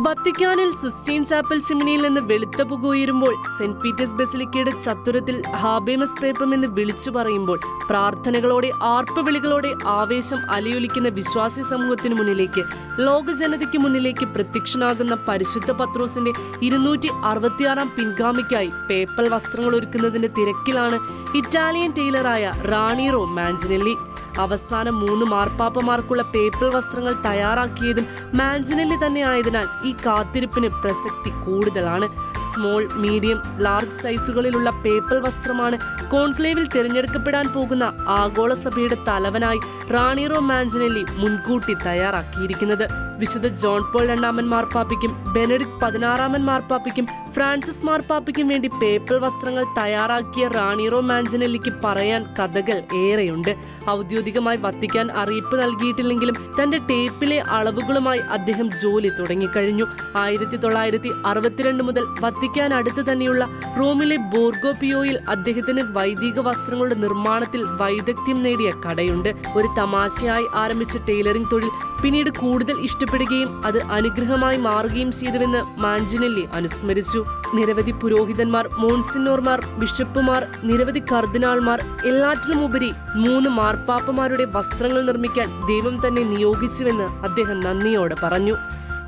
വത്തിക്കാനിൽ cysteine chapel ചിമിനിയിൽ നിന്ന് വെളുത്ത പുക ഉയരുമ്പോൾ സെന്റ് പീറ്റേഴ്സ് ബെസിലിക്കയുടെ ചത്തുരത്തിൽ ഹാബേമസ് പേപ്പം എന്ന് വിളിച്ചു പറയുമ്പോൾ പ്രാർത്ഥനകളോടെ ആർപ്പവിളികളോടെ ആവേശം അലയൊലിക്കുന്ന വിശ്വാസി സമൂഹത്തിനു മുന്നിലേക്ക് ലോകജനതയ്ക്ക് മുന്നിലേക്ക് പ്രത്യക്ഷനാകുന്ന പരിശുദ്ധ പത്രോസിന്റെ ഇരുന്നൂറ്റി അറുപത്തിയാറാം പിൻഗാമിക്കായി പേപ്പൽ വസ്ത്രങ്ങൾ ഒരുക്കുന്നതിന്റെ തിരക്കിലാണ് ഇറ്റാലിയൻ ടൈലറായ റാണിറോ മാഞ്ചിനെല്ലി അവസാന മൂന്ന് മാർപ്പാപ്പമാർക്കുള്ള പേപ്പർ വസ്ത്രങ്ങൾ തയ്യാറാക്കിയതും മാഞ്ചിനെല്ലി തന്നെ ആയതിനാൽ ഈ കാത്തിരിപ്പിന് പ്രസക്തി കൂടുതലാണ്. സ്മോൾ മീഡിയം ലാർജ് സൈസുകളിലുള്ള പേപ്പർ വസ്ത്രമാണ് കോൺക്ലേവിൽ തിരഞ്ഞെടുക്കപ്പെടാൻ പോകുന്ന ആഗോള സഭയുടെ തലവനായി റാണിറോ മാഞ്ചിനെല്ലി മുൻകൂട്ടി തയ്യാറാക്കിയിരിക്കുന്നത്. വിശുദ്ധ ജോൺ പോൾ രണ്ടാമൻ മാർപ്പാപ്പയ്ക്കും ബെനഡിക് പതിനാറാമൻ മാർപ്പാപ്പയ്ക്കും ഫ്രാൻസിസ് മാർപ്പാപ്പയ്ക്കും വേണ്ടി പേപ്പൽ വസ്ത്രങ്ങൾ തയ്യാറാക്കിയ റാണിറോ മാഞ്ചിനെല്ലിക്ക് പറയാൻ കഥകൾ ഏറെയുണ്ട്. ഔദ്യോഗികമായി വത്തിക്കാൻ അറിയിപ്പ് നൽകിയിട്ടില്ലെങ്കിലും തന്റെ ടേപ്പിലെ അളവുകളുമായി അദ്ദേഹം ജോലി തുടങ്ങിക്കഴിഞ്ഞു. ആയിരത്തി തൊള്ളായിരത്തി അറുപത്തിരണ്ട് മുതൽ വത്തിക്കാൻ അടുത്ത് തന്നെയുള്ള റോമിലെ ബോർഗോ പിയോയിൽ അദ്ദേഹത്തിന് വൈദിക വസ്ത്രങ്ങളുടെ നിർമ്മാണത്തിൽ വൈദഗ്ധ്യം നേടിയ കടയുണ്ട്. ഒരു തമാശയായി ആരംഭിച്ച ടൈലറിംഗ് തൊഴിൽ പിന്നീട് കൂടുതൽ ഇഷ്ടപ്പെടുകയും അത് അനുഗ്രഹമായി മാറുകയും ചെയ്തുവെന്ന് മാഞ്ചിനെല്ലി അനുസ്മരിച്ചു. നിരവധി പുരോഹിതന്മാർ മോൺസിനോർമാർ ബിഷപ്പുമാർ നിരവധി കർദിനാൾമാർ എല്ലാറ്റിലുമുപരി മൂന്ന് മാർപ്പാപ്പമാരുടെ വസ്ത്രങ്ങൾ നിർമ്മിക്കാൻ ദൈവം തന്നെ നിയോഗിച്ചുവെന്ന് അദ്ദേഹം നന്ദിയോടെ പറഞ്ഞു.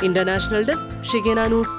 ഇന്റർനാഷണൽ ഡെസ്ക് ഷിഗേന ന്യൂസ്.